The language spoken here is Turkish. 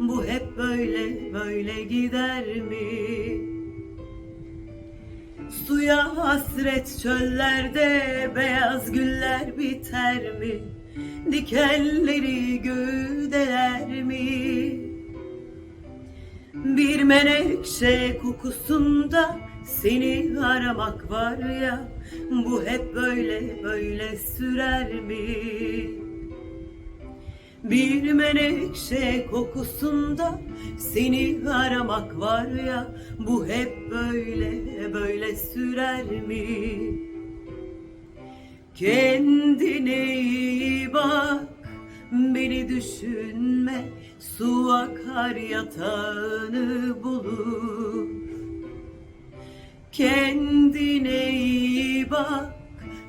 Bu hep böyle böyle gider mi? Suya hasret çöllerde beyaz güller biter mi? Dikenleri güdeler mi? Bir menekşe kokusunda seni aramak var ya Bu hep böyle böyle sürer mi? Bir menekşe kokusunda seni aramak var ya Bu hep böyle böyle sürer mi? Kendine iyi bak Beni düşünme Su akar yatağını bulur Kendine iyi bak